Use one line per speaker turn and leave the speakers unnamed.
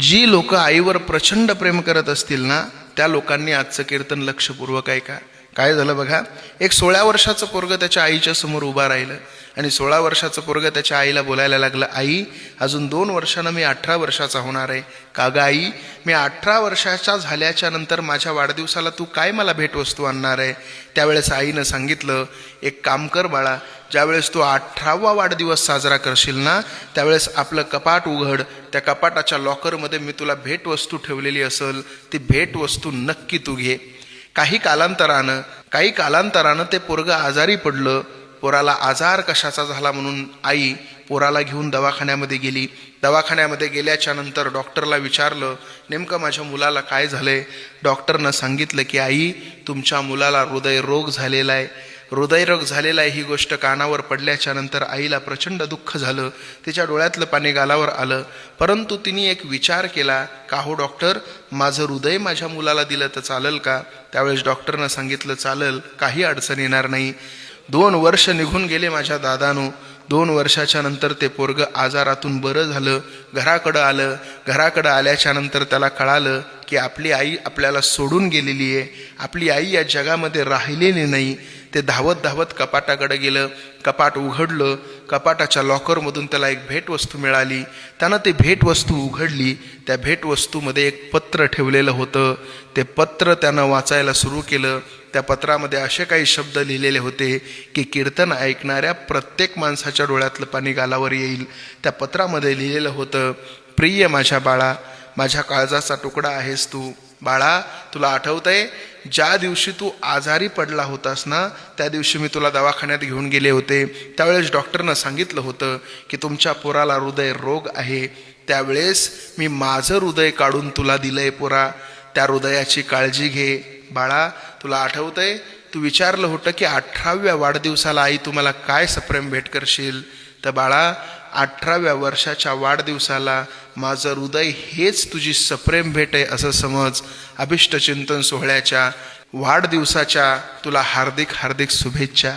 जी लोक आईवर प्रचंड प्रेम करत असतील ना त्या लोकांनी आजचं कीर्तन लक्षपूर्वक ऐका. काय झालं बघा? एक सोळा वर्षाचं पोरग त्याच्या आईच्या समोर उभा राहिलं. आणि सोळा वर्षाचं पोरग त्याच्या आईला बोलायला लागलं आई अजून दोन वर्षानं मी अठरा वर्षाचा होणार आहे. का आई मी अठरा वर्षाच्या झाल्याच्यानंतर माझ्या वाढदिवसाला तू काय मला भेटवस्तू आणणार आहे? त्यावेळेस आईनं सांगितलं एक काम कर बाळा ज्यावेळेस तू अठरावा वाढदिवस साजरा करशील ना त्यावेळेस आपलं कपाट उघड. त्या कपाटाच्या लॉकरमध्ये मी तुला भेटवस्तू ठेवलेली असेल ती भेटवस्तू नक्की तू घे. काही कालांतरानं काही कालांतरानं ते पोरगं आजारी पडलं. पोराला आजार कशाचा झाला म्हणून आई पोराला घेऊन दवाखान्यामध्ये गेली. दवाखान्यामध्ये गेल्याच्यानंतर डॉक्टरला विचारलं नेमकं माझ्या मुलाला काय झालंय? डॉक्टरनं सांगितलं की आई तुमच्या मुलाला हृदयरोग झालेला आहे. हृदयरोग झालेला आहे ही गोष्ट कानावर पडल्याच्या नंतर आईला प्रचंड दुःख झालं. तिच्या डोळ्यातलं पाणी गालावर आलं. परंतु तिने एक विचार केला का हो डॉक्टर? माझं हृदय माझ्या मुलाला दिलं तर चालेल का? त्यावेळेस डॉक्टरनं सांगितलं चालेल काही अडचण येणार नाही. दोन वर्ष निघून गेले माझ्या दादानो. दोन वर्षाच्या नंतर ते पोरग आजारातून बरं झालं. घराकडं आलं. घराकडं आल्याच्यानंतर त्याला कळालं की आपली आई आपल्याला सोडून गेलेली आहे. आपली आई या जगामध्ये राहिलेली नाही. ते धावत धावत कपाटाकडे गेलं. कपाट उघडलं. कपाटाच्या लॉकरमधून त्याला एक भेटवस्तू मिळाली. त्यानं ते भेटवस्तू उघडली. त्या भेटवस्तूमध्ये एक पत्र ठेवलेलं होतं. ते पत्र त्यानं वाचायला सुरू केलं. त्या पत्रामध्ये असे काही शब्द लिहिलेले होते की कीर्तन ऐकणाऱ्या प्रत्येक माणसाच्या डोळ्यातलं पाणी गालावर येईल. त्या पत्रामध्ये लिहिलेलं होतं प्रिय माझ्या बाळा माझ्या काळजाचा तुकडा आहेस तू. बाळा तुला आठवतंय ज्या दिवशी तू आजारी पडला होतास ना त्या दिवशी मी तुला दवाखान्यात घेऊन गेले होते. त्यावेळेस डॉक्टरनं सांगितलं होतं की तुमच्या पोराला हृदय रोग आहे. त्यावेळेस मी माझं हृदय काढून तुला दिलंय पोरा. त्या हृदयाची काळजी घे. बाळा तुला आठवतंय? तू विचारलं होतं की अठराव्या वाढदिवसाला आई तुम्हाला काय सप्रेम भेट करशील? तर बाळा अठराव्या वर्षाच्या वाढदिवसाला माझं हृदय हेच तुझी सप्रेम भेट आहे असं समज. अभिष्टचिंतन सोहळ्याच्या वाढदिवसाच्या तुला हार्दिक हार्दिक शुभेच्छा.